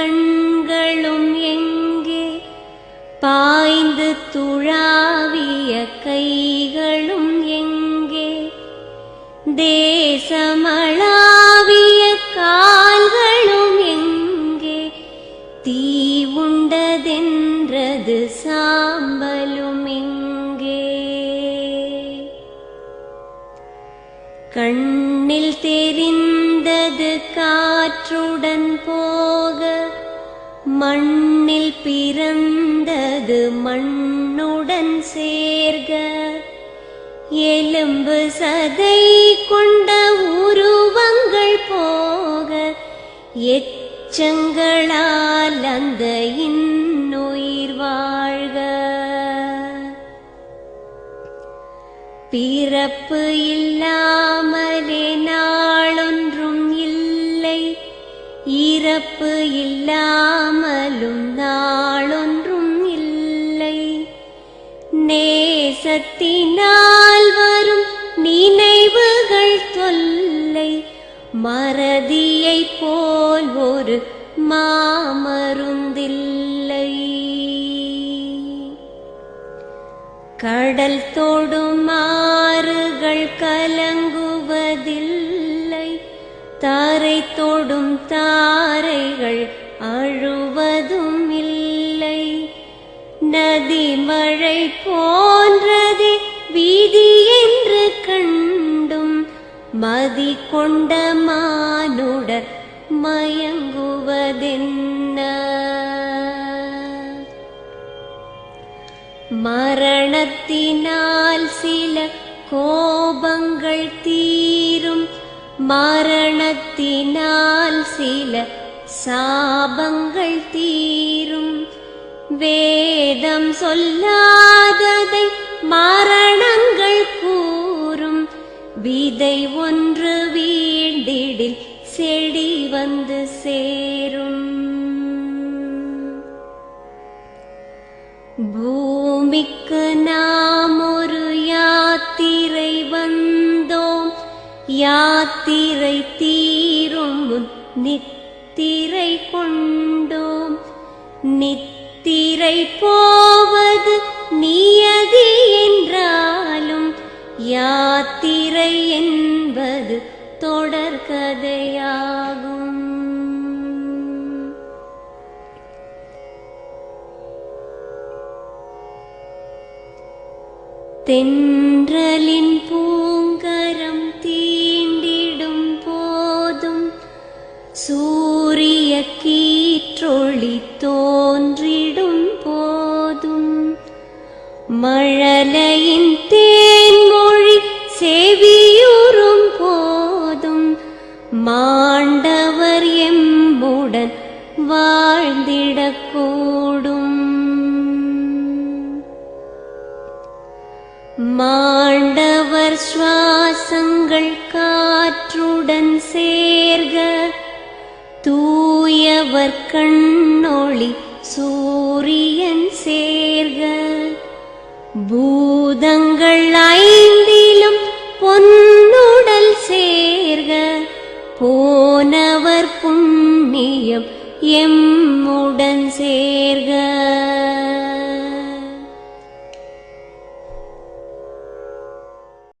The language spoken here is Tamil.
கண்களும் எங்கே? பாய்ந்து துழாவிய கைகளும் எங்கே? தேசமளாவிய கால்களும் எங்கே? தீ உண்டதென்றது சாம்பலும் எங்கே? கண்ணில் தெரிந்தது காற்றுடன் போக மண்ணில் பிறந்தது மண்ணுடன் சேர்க. எலும்பு சதை கொண்ட உருவங்கள் போக. எச்சங்களால் அந்த இன்னுயிர் வாழ்க. பிறப்பு இல்லாமலே நாளொன்றும் இல்லை. இறப்பு நாளும் நாளொன்றும் இல்லை. நேசத்தினால் வரும் நினைவுகள் தொல்லை. மறதியை போல் ஒரு மாமருந்தில்லை. கடல் தோடும் ஆறுகள் கலங்குவதில்லை. தாரை தோடும் தாரைகள் நதி மழை போன்றதே வீதி என்று கண்டும் மதி கொண்ட மானுடர் மயங்குவதென்ன? மரணத்தினால் சில கோபங்கள் தீரும் மரணத்தினால் சில சாபங்கள் தீரும். வே வேதம் சொல்லாததை மரணங்கள் கூறும். விதை ஒன்று வீண்டிடில் செடி வந்து சேரும். பூமிக்கு நாம் ஒரு யாத்திரை வந்தோம். யாத்திரை தீரும் நித்திரை கொண்டோம். நித்திரை போவது நியதி என்றாலும் யாத்திரை என்பது தொடர்கதையாகும் தென்றலின் பூங்கரம் தீண்டிடும் போதும் சூரிய கீ வரக்கூடும் மாண்டவர் சுவாசங்கள் காற்றுடன் சேர்க. தூயவர் கண்ணொளி சூரியன் சேர்க. பூதங்கள் ஐ எம்முடன் சேர்க.